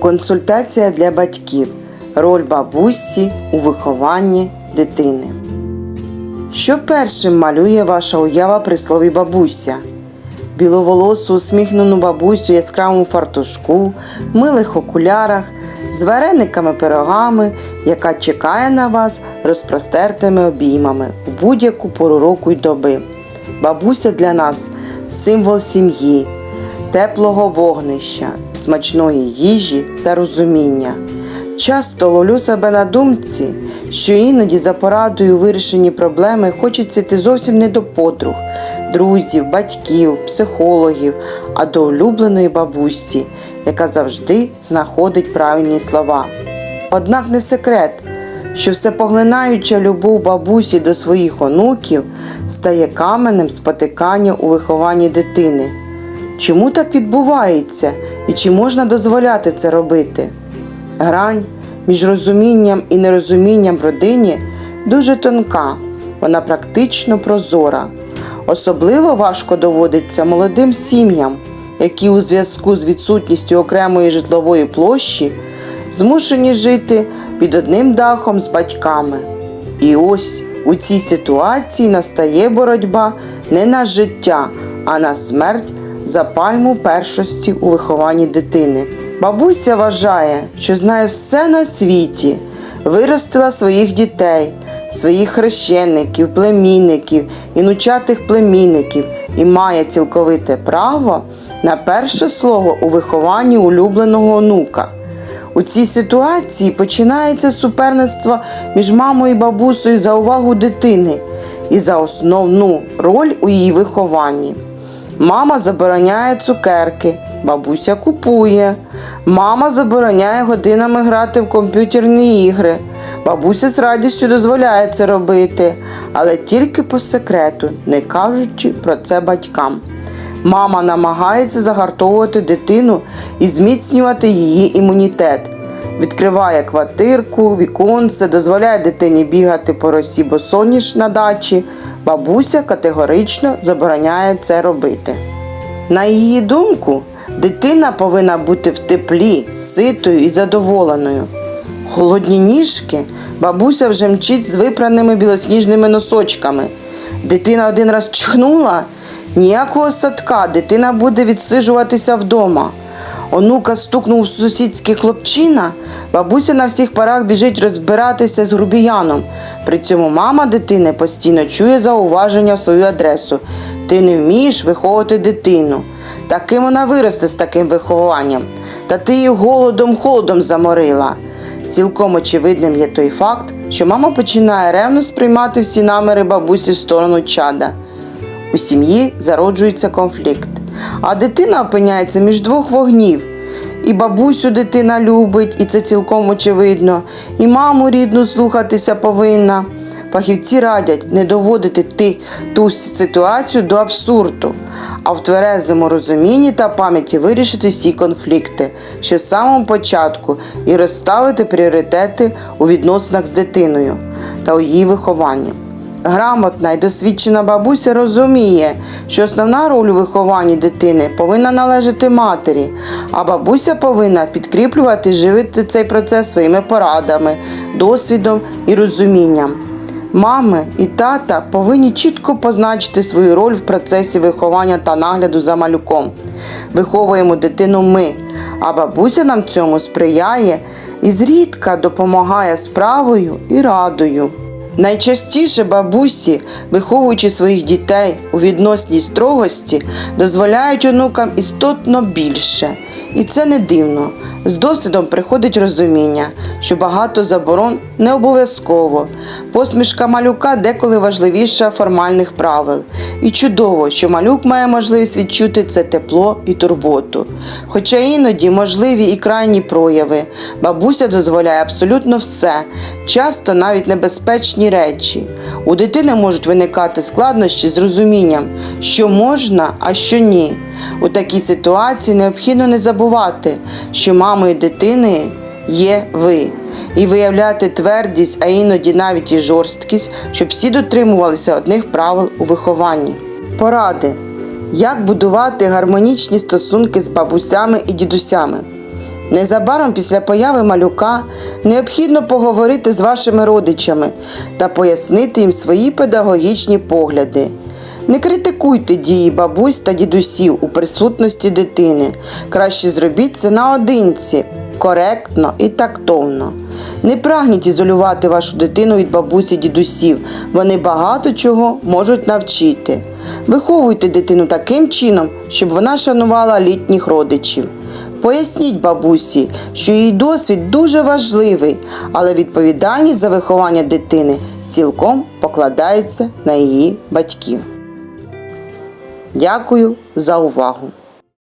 Консультація для батьків. Роль бабусі у вихованні дитини. Що першим малює ваша уява при слові бабуся? Біловолосу усміхнену бабусю яскравому фартушку, милих окулярах, з варениками пирогами, яка чекає на вас розпростертими обіймами у будь-яку пору року й доби. Бабуся для нас символ сім'ї, теплого вогнища, смачної їжі та розуміння. Часто ловлю себе на думці, що іноді за порадою у вирішенні проблеми хочеться йти зовсім не до подруг, друзів, батьків, психологів, а до улюбленої бабусі, яка завжди знаходить правильні слова. Однак не секрет, що всепоглинаюча любов бабусі до своїх онуків стає каменем спотикання у вихованні дитини. Чому так відбувається і чи можна дозволяти це робити? Грань між розумінням і нерозумінням в родині дуже тонка, вона практично прозора. Особливо важко доводиться молодим сім'ям, які у зв'язку з відсутністю окремої житлової площі змушені жити під одним дахом з батьками. І ось у цій ситуації настає боротьба не на життя, а на смерть за пальму першості у вихованні дитини. Бабуся вважає, що знає все на світі, виростила своїх дітей, своїх хрещеників, племінників і нучатих племінників і має цілковите право на перше слово у вихованні улюбленого онука. У цій ситуації починається суперництво між мамою і бабусею за увагу дитини і за основну роль у її вихованні. Мама забороняє цукерки, бабуся купує. Мама забороняє годинами грати в комп'ютерні ігри. Бабуся з радістю дозволяє це робити, але тільки по секрету, не кажучи про це батькам. Мама намагається загартовувати дитину і зміцнювати її імунітет. Відкриває квартирку, віконце, дозволяє дитині бігати по росі босоніж на дачі. Бабуся категорично забороняє це робити. На її думку, дитина повинна бути в теплі, ситою і задоволеною. Холодні ніжки бабуся вже мчить з випраними білосніжними носочками. Дитина один раз чихнула, ніякого садка, дитина буде відсиджуватися вдома. Онука стукнув сусідський хлопчина, бабуся на всіх парах біжить розбиратися з грубіяном. При цьому мама дитини постійно чує зауваження в свою адресу. Ти не вмієш виховувати дитину. Таким вона виросте з таким вихованням. Та ти її голодом холодом заморила. Цілком очевидним є той факт, що мама починає ревно сприймати всі наміри бабусі в сторону чада. У сім'ї зароджується конфлікт, а дитина опиняється між двох вогнів. І бабусю дитина любить, і це цілком очевидно, і маму рідну слухатися повинна. Фахівці радять не доводити ти ту ситуацію до абсурду, а в тверезому розумінні та пам'яті вирішити всі конфлікти ще з самого початку і розставити пріоритети у відносинах з дитиною та у її вихованні. Грамотна і досвідчена бабуся розуміє, що основна роль у вихованні дитини повинна належати матері, а бабуся повинна підкріплювати і живити цей процес своїми порадами, досвідом і розумінням. Мами і тата повинні чітко позначити свою роль в процесі виховання та нагляду за малюком. Виховуємо дитину ми, а бабуся нам цьому сприяє і зрідка допомагає справою і радою. Найчастіше бабусі, виховуючи своїх дітей у відносній строгості, дозволяють онукам істотно більше. І це не дивно. З досвідом приходить розуміння, що багато заборон не обов'язково. Посмішка малюка деколи важливіша формальних правил. І чудово, що малюк має можливість відчути це тепло і турботу. Хоча іноді можливі і крайні прояви. Бабуся дозволяє абсолютно все, часто навіть небезпечні речі. У дитини можуть виникати складнощі з розумінням, що можна, а що ні. У такій ситуації необхідно не забувати, що мамою дитини є ви, і виявляти твердість, а іноді навіть і жорсткість, щоб всі дотримувалися одних правил у вихованні. Поради. Як будувати гармонічні стосунки з бабусями і дідусями? Незабаром після появи малюка необхідно поговорити з вашими родичами та пояснити їм свої педагогічні погляди. Не критикуйте дії бабусь та дідусів у присутності дитини. Краще зробіть це наодинці, коректно і тактовно. Не прагніть ізолювати вашу дитину від бабусі дідусів. Вони багато чого можуть навчити. Виховуйте дитину таким чином, щоб вона шанувала літніх родичів. Поясніть бабусі, що її досвід дуже важливий, але відповідальність за виховання дитини цілком покладається на її батьків. Дякую за увагу!